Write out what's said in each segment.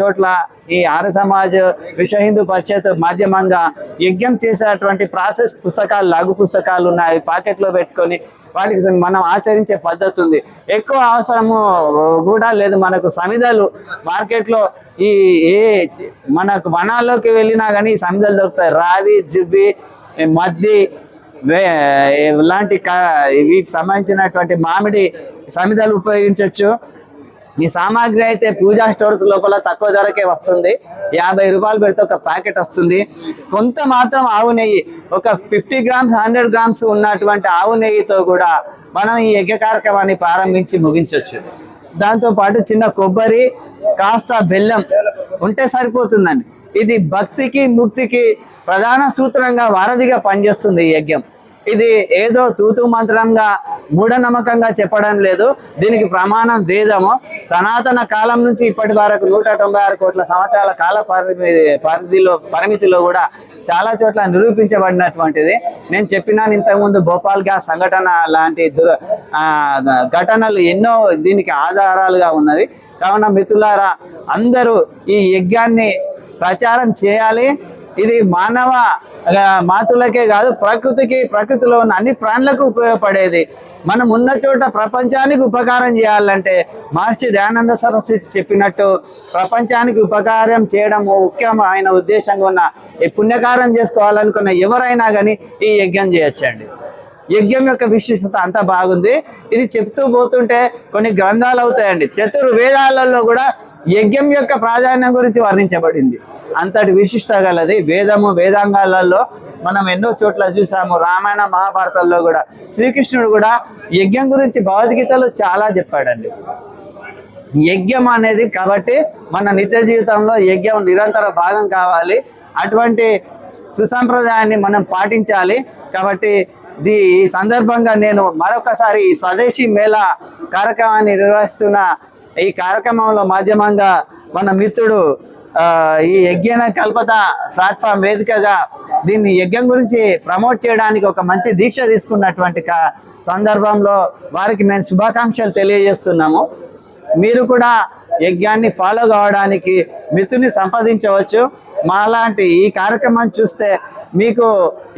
చోట్ల ఈ ఆర్య సమాజ్ విశ్వ హిందూ పరిషత్ మాధ్యమంగా యజ్ఞం చేసేటువంటి ప్రాసెస్ పుస్తకాలు లఘు పుస్తకాలు ఉన్నాయి. పాకెట్లో పెట్టుకొని వాటికి మనం ఆచరించే పద్ధతి ఉంది. ఎక్కువ అవసరము కూడా లేదు. మనకు సమిధలు మార్కెట్లో ఈ ఏ మనకు వనాల్లోకి వెళ్ళినా కానీ సమిధలు దొరుకుతాయి. రావి జివ్వి మద్ది వే- ఇలాంటి క- వీటికి సంబంధించినటువంటి మామిడి సమిధలు ఉపయోగించవచ్చు ఈ సామాగ్రి అయితే పూజా స్టోర్స్ లోపల తక్కువ ధరకే వస్తుంది. యాభై రూపాయలు పెడితే ఒక ప్యాకెట్ వస్తుంది. కొంత మాత్రం ఆవు నెయ్యి. ఒక ఫిఫ్టీ గ్రామ్స్ హండ్రెడ్ గ్రామ్స్ ఉన్నటువంటి ఆవు నెయ్యితో కూడా మనం ఈ యజ్ఞ కార్యక్రమాన్ని ప్రారంభించి ముగించవచ్చు దాంతోపాటు చిన్న కొబ్బరి కాస్త బెల్లం ఉంటే సరిపోతుందండి. ఇది భక్తికి ముక్తికి ప్రధాన సూత్రంగా వారధిగా పనిచేస్తుంది ఈ యజ్ఞం. ఇది ఏదో తూతు మంత్రంగా మూఢనమ్మకంగా చెప్పడం లేదు. దీనికి ప్రమాణం వేదము. సనాతన కాలం నుంచి ఇప్పటి వరకు నూట తొంభై ఆరు కోట్ల సంవత్సరాల కాల పరిధి పరిధిలో పరిమితిలో కూడా చాలా చోట్ల నిరూపించబడినటువంటిది. నేను చెప్పినాను ఇంతకుముందు భోపాల్ గ్యాస్ సంఘటన లాంటి దుర ఘటనలు ఎన్నో దీనికి ఆధారాలుగా ఉన్నది. కావున మిత్రులారా అందరూ ఈ యజ్ఞాన్ని ప్రచారం చేయాలి. ఇది మానవ మాతులకే కాదు ప్రకృతికి ప్రకృతిలో ఉన్న అన్ని ప్రాణులకు ఉపయోగపడేది. మనం ఉన్న చోట ప్రపంచానికి ఉపకారం చేయాలంటే మహర్షి దయానంద సరస్వతి చెప్పినట్టు ప్రపంచానికి ఉపకారం చేయడం ముఖ్యమైన ఉద్దేశంగా ఉన్న ఈ పుణ్యకారం చేసుకోవాలనుకున్న ఎవరైనా కానీ ఈ యజ్ఞం చేయొచ్చండి. యజ్ఞం యొక్క విశిష్టత అంత బాగుంది. ఇది చెప్తూ పోతుంటే కొన్ని గ్రంథాలు అవుతాయండి. చతుర్ వేదాలలో కూడా యజ్ఞం యొక్క ప్రాధాన్యం గురించి వర్ణించబడింది. అంతటి విశిష్ట గలది వేదము వేదాంగాలలో మనం ఎన్నో చోట్ల చూసాము. రామాయణ మహాభారతాల్లో కూడా శ్రీకృష్ణుడు కూడా యజ్ఞం గురించి భగవద్గీతలో చాలా చెప్పాడండి. యజ్ఞం అనేది కాబట్టి మన నిత్య జీవితంలో యజ్ఞం నిరంతర భాగం కావాలి. అటువంటి సుసంప్రదాయాన్ని మనం పాటించాలి. కాబట్టి దీ ఈ సందర్భంగా నేను మరొకసారి ఈ స్వదేశీ మేళా కార్యక్రమాన్ని నిర్వహిస్తున్న ఈ కార్యక్రమంలో మాధ్యమంగా మన మిత్రుడు ఈ యజ్ఞ కల్పత ప్లాట్ఫామ్ వేదికగా దీన్ని యజ్ఞం గురించి ప్రమోట్ చేయడానికి ఒక మంచి దీక్ష తీసుకున్నటువంటి సందర్భంలో వారికి నేను శుభాకాంక్షలు తెలియజేస్తున్నాము. మీరు కూడా యజ్ఞాన్ని ఫాలో కావడానికి మిత్రుని సంపాదించవచ్చు మాలాంటి ఈ కార్యక్రమం చూస్తే మీకు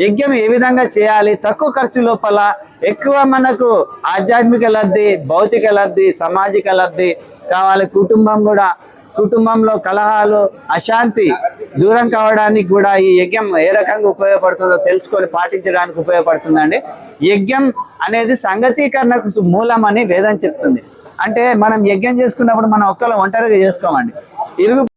యజ్ఞం ఏ విధంగా చేయాలి? తక్కువ ఖర్చు లోపల ఎక్కువ మనకు ఆధ్యాత్మిక లబ్ధి భౌతిక లబ్ధి సామాజిక లబ్ధి కావాలి. కుటుంబం కూడా కుటుంబంలో కలహాలు అశాంతి దూరం కావడానికి కూడా ఈ యజ్ఞం ఏ రకంగా ఉపయోగపడుతుందో తెలుసుకొని పాటించడానికి ఉపయోగపడుతుందండి. యజ్ఞం అనేది సంగతీకరణకు మూలం అని వేదం చెప్తుంది. అంటే మనం యజ్ఞం చేసుకున్నప్పుడు మనం ఒక్కరు ఒంటరిగా చేసుకోమండి. ఇరుగు